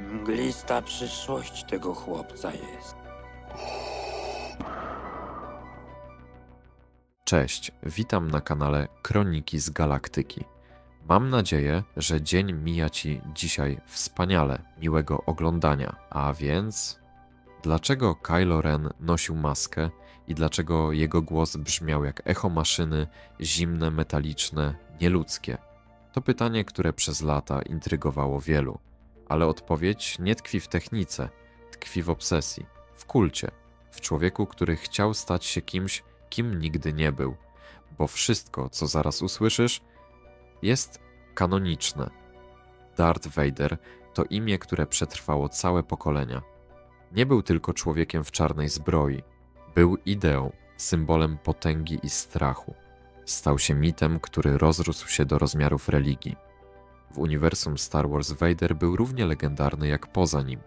Mglista przyszłość tego chłopca jest. Cześć, witam na kanale Kroniki z Galaktyki. Mam nadzieję, że dzień mija Ci dzisiaj wspaniale, miłego oglądania. A więc, dlaczego Kylo Ren nosił maskę i dlaczego jego głos brzmiał jak echo maszyny, zimne, metaliczne, nieludzkie? To pytanie, które przez lata intrygowało wielu, ale odpowiedź nie tkwi w technice, tkwi w obsesji, w kulcie, w człowieku, który chciał stać się kimś, kim nigdy nie był, bo wszystko, co zaraz usłyszysz, jest kanoniczne. Darth Vader to imię, które przetrwało całe pokolenia. Nie był tylko człowiekiem w czarnej zbroi, był ideą, symbolem potęgi i strachu. Stał się mitem, który rozrósł się do rozmiarów religii. W uniwersum Star Wars Vader był równie legendarny jak poza nim.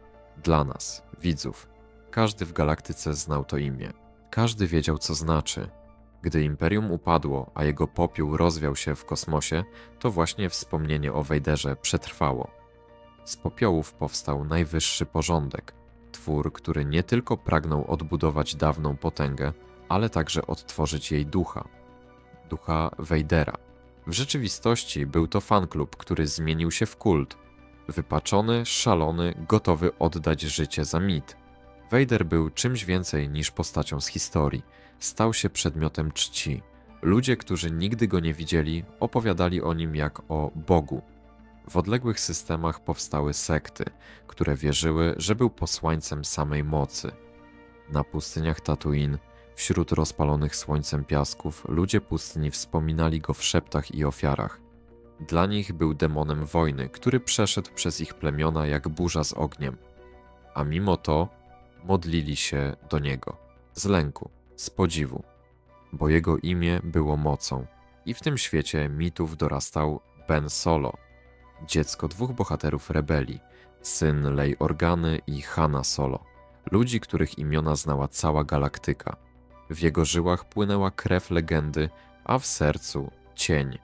Dla nas, widzów. Każdy w galaktyce znał to imię. Każdy wiedział, co znaczy. Gdy imperium upadło, a jego popiół rozwiał się w kosmosie, to właśnie wspomnienie o Wejderze przetrwało. Z popiołów powstał najwyższy porządek, twór, który nie tylko pragnął odbudować dawną potęgę, ale także odtworzyć jej ducha ducha Wejdera. W rzeczywistości był to fanklub, który zmienił się w kult. Wypaczony, szalony, gotowy oddać życie za mit. Vader był czymś więcej niż postacią z historii. Stał się przedmiotem czci. Ludzie, którzy nigdy go nie widzieli, opowiadali o nim jak o Bogu. W odległych systemach powstały sekty, które wierzyły, że był posłańcem samej mocy. Na pustyniach Tatooine Wśród rozpalonych słońcem piasków ludzie pustyni wspominali go w szeptach i ofiarach. Dla nich był demonem wojny, który przeszedł przez ich plemiona jak burza z ogniem. A mimo to modlili się do niego z lęku, z podziwu, bo jego imię było mocą. I w tym świecie mitów dorastał Ben Solo, dziecko dwóch bohaterów rebelii, syn Lei Organy i Hanna Solo, ludzi, których imiona znała cała galaktyka. W jego żyłach płynęła krew legendy, a w sercu cień.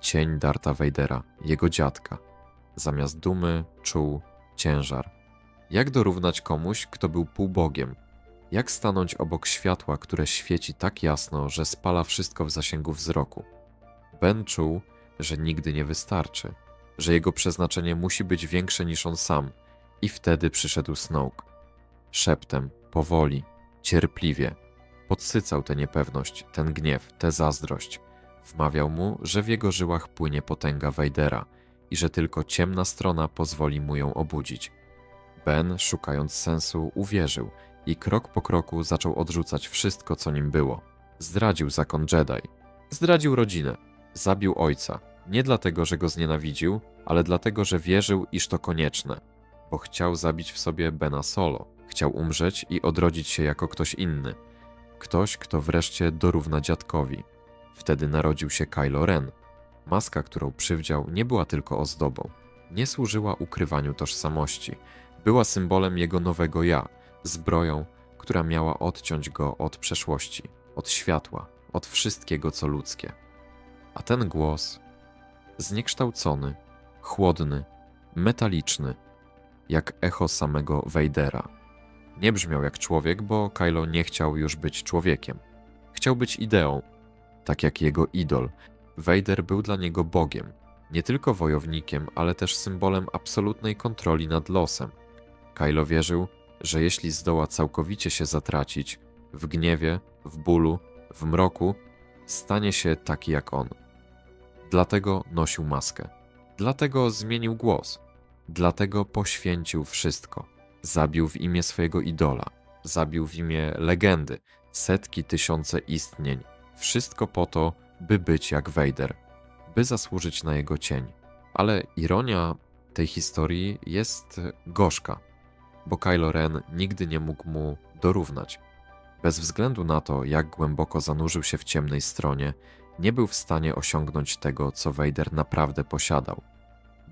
Cień Darta Vadera, jego dziadka. Zamiast dumy czuł ciężar. Jak dorównać komuś, kto był półbogiem? Jak stanąć obok światła, które świeci tak jasno, że spala wszystko w zasięgu wzroku? Ben czuł, że nigdy nie wystarczy, że jego przeznaczenie musi być większe niż on sam, i wtedy przyszedł Snoke. Szeptem, powoli, cierpliwie, Podsycał tę niepewność, ten gniew, tę zazdrość. Wmawiał mu, że w jego żyłach płynie potęga Wejdera i że tylko ciemna strona pozwoli mu ją obudzić. Ben, szukając sensu, uwierzył i krok po kroku zaczął odrzucać wszystko, co nim było. Zdradził zakon Jedi. Zdradził rodzinę. Zabił ojca. Nie dlatego, że go znienawidził, ale dlatego, że wierzył, iż to konieczne. Bo chciał zabić w sobie Bena Solo. Chciał umrzeć i odrodzić się jako ktoś inny – Ktoś, kto wreszcie dorówna dziadkowi. Wtedy narodził się Kylo Ren. Maska, którą przywdział, nie była tylko ozdobą. Nie służyła ukrywaniu tożsamości. Była symbolem jego nowego ja, zbroją, która miała odciąć go od przeszłości, od światła, od wszystkiego, co ludzkie. A ten głos, zniekształcony, chłodny, metaliczny, jak echo samego Wejdera nie brzmiał jak człowiek, bo Kylo nie chciał już być człowiekiem. Chciał być ideą, tak jak jego idol. Vader był dla niego Bogiem, nie tylko wojownikiem, ale też symbolem absolutnej kontroli nad losem. Kylo wierzył, że jeśli zdoła całkowicie się zatracić, w gniewie, w bólu, w mroku, stanie się taki jak on. Dlatego nosił maskę. Dlatego zmienił głos. Dlatego poświęcił wszystko. Zabił w imię swojego idola, zabił w imię legendy, setki, tysiące istnień. Wszystko po to, by być jak Vader, by zasłużyć na jego cień. Ale ironia tej historii jest gorzka, bo Kylo Ren nigdy nie mógł mu dorównać. Bez względu na to, jak głęboko zanurzył się w ciemnej stronie, nie był w stanie osiągnąć tego, co Vader naprawdę posiadał.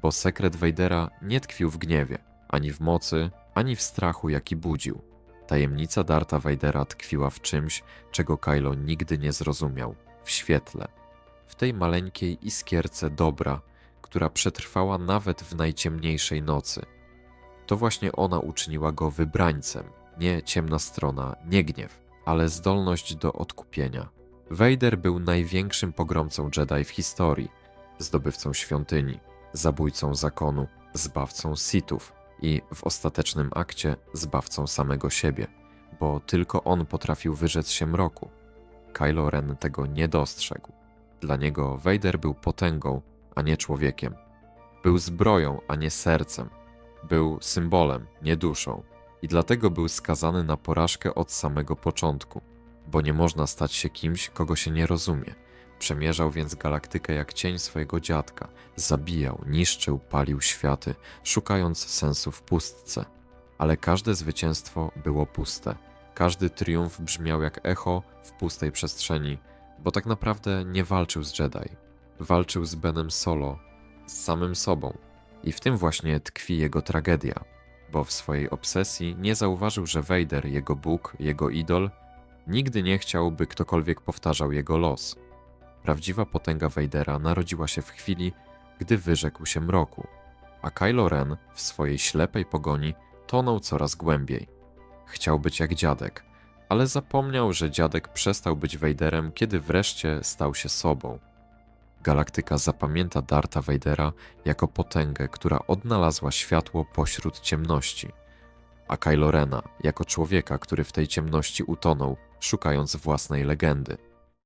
Bo sekret Vadera nie tkwił w gniewie, ani w mocy, ani w strachu, jaki budził. Tajemnica Darta Vadera tkwiła w czymś, czego Kylo nigdy nie zrozumiał w świetle, w tej maleńkiej iskierce dobra, która przetrwała nawet w najciemniejszej nocy. To właśnie ona uczyniła go wybrańcem. Nie ciemna strona, nie gniew, ale zdolność do odkupienia. Vader był największym pogromcą Jedi w historii, zdobywcą świątyni, zabójcą zakonu, zbawcą Sithów i w ostatecznym akcie zbawcą samego siebie, bo tylko on potrafił wyrzec się mroku. Kylo Ren tego nie dostrzegł. Dla niego Vader był potęgą, a nie człowiekiem. Był zbroją, a nie sercem. Był symbolem, nie duszą. I dlatego był skazany na porażkę od samego początku, bo nie można stać się kimś, kogo się nie rozumie. Przemierzał więc galaktykę jak cień swojego dziadka, zabijał, niszczył, palił światy, szukając sensu w pustce. Ale każde zwycięstwo było puste. Każdy triumf brzmiał jak echo w pustej przestrzeni, bo tak naprawdę nie walczył z Jedi. Walczył z Benem Solo, z samym sobą. I w tym właśnie tkwi jego tragedia, bo w swojej obsesji nie zauważył, że Vader, jego Bóg, jego idol, nigdy nie chciał, by ktokolwiek powtarzał jego los. Prawdziwa potęga Vadera narodziła się w chwili, gdy wyrzekł się mroku, a Kylo Ren w swojej ślepej pogoni tonął coraz głębiej. Chciał być jak dziadek, ale zapomniał, że dziadek przestał być Vaderem, kiedy wreszcie stał się sobą. Galaktyka zapamięta Darta Vadera jako potęgę, która odnalazła światło pośród ciemności, a Kylo Rena jako człowieka, który w tej ciemności utonął, szukając własnej legendy.